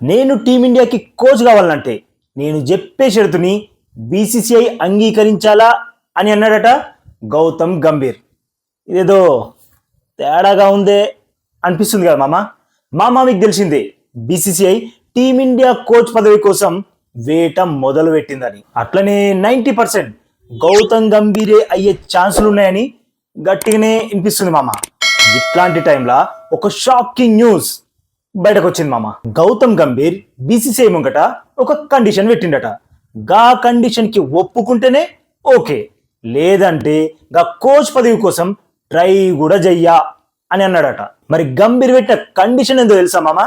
నేను టీమిండియాకి కోచ్ కావాలంటే నేను చెప్పే షరతుని బీసీసీఐ అంగీకరించాలా అని అన్నాడట గౌతమ్ గంభీర్. ఇదేదో తేడాగా ఉందే అనిపిస్తుంది కదా మామ. మామ మీకు తెలిసిందే బీసీసీఐ టీమిండియా కోచ్ పదవి కోసం వేట మొదలు పెట్టిందని అట్లనే నైంటీ పర్సెంట్ గౌతమ్ గంభీరే అయ్యే ఛాన్సులు ఉన్నాయని గట్టిగానే వినిపిస్తుంది మామ. ఇట్లాంటి టైంలో ఒక షాకింగ్ న్యూస్ బయటకు వచ్చింది మామ. గౌతమ్ గంభీర్ బీసీసీఐ ముంగట ఒక కండిషన్ పెట్టిండట. గా కండిషన్కి ఒప్పుకుంటేనే ఓకే. లేదంటే గా కోచ్ పదవి కోసం ట్రై కూడా చెయ్యా అని అన్నాడట. మరి గంభీర్ పెట్టిన కండిషన్ ఏందో తెలుసా మామ?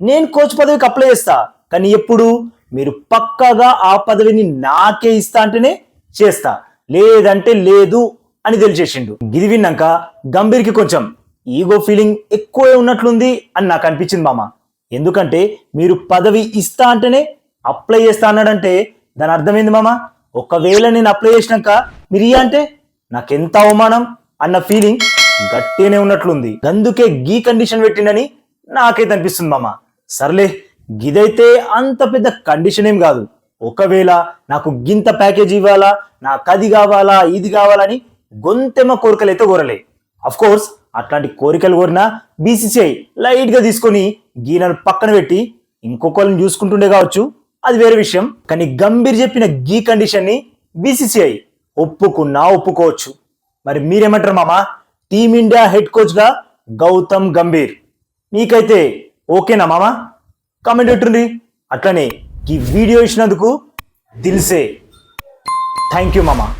నేను కోచ్ పదవికి అప్లై చేస్తా కానీ ఎప్పుడు? మీరు పక్కగా ఆ పదవిని నాకే ఇస్తా అంటేనే చేస్తా. లేదంటే లేదు అని తెలిసేసిండు. ఇది విన్నాక గంభీర్కి కొంచెం ఈగో ఫీలింగ్ ఎక్కువే ఉన్నట్లుంది అని నాకు అనిపించింది మామ. ఎందుకంటే మీరు పదవి ఇస్తా అంటేనే అప్లై చేస్తా అన్నాడంటే దాని అర్థమైంది మామ? ఒకవేళ నేను అప్లై చేసినాక మీరు అంటే నాకెంత అవమానం అన్న ఫీలింగ్ గట్టిగానే ఉన్నట్లుంది. అందుకే గీ కండిషన్ పెట్టిండని నాకైతే అనిపిస్తుంది మామ. సర్లే గిదైతే అంత పెద్ద కండిషన్ ఏం కాదు. ఒకవేళ నాకు గింత ప్యాకేజ్ ఇవ్వాలా నాకు అది కావాలా ఇది కావాలని గొంతెమ్మ కోరికలు అయితే కోరలే. కోర్స్ అట్లాంటి కోరికలు కోరినా బీసీసీఐ లైట్గా తీసుకొని గీనను పక్కన పెట్టి ఇంకొకళ్ళని చూసుకుంటుండే కావచ్చు. అది వేరే విషయం. కానీ గంభీర్ చెప్పిన గీ కండిషన్ని బీసీసీఐ ఒప్పుకున్నా ఒప్పుకోవచ్చు. మరి మీరేమంటారు మామ? టీమిండియా హెడ్ కోచ్గా గౌతమ్ గంభీర్. మీకైతే ఓకేనా మామ? కామెంట్ పెట్టుండ్రి అట్లనే ఈ వీడియో ఇచ్చినందుకు దిల్సే థ్యాంక్ యూ మామ.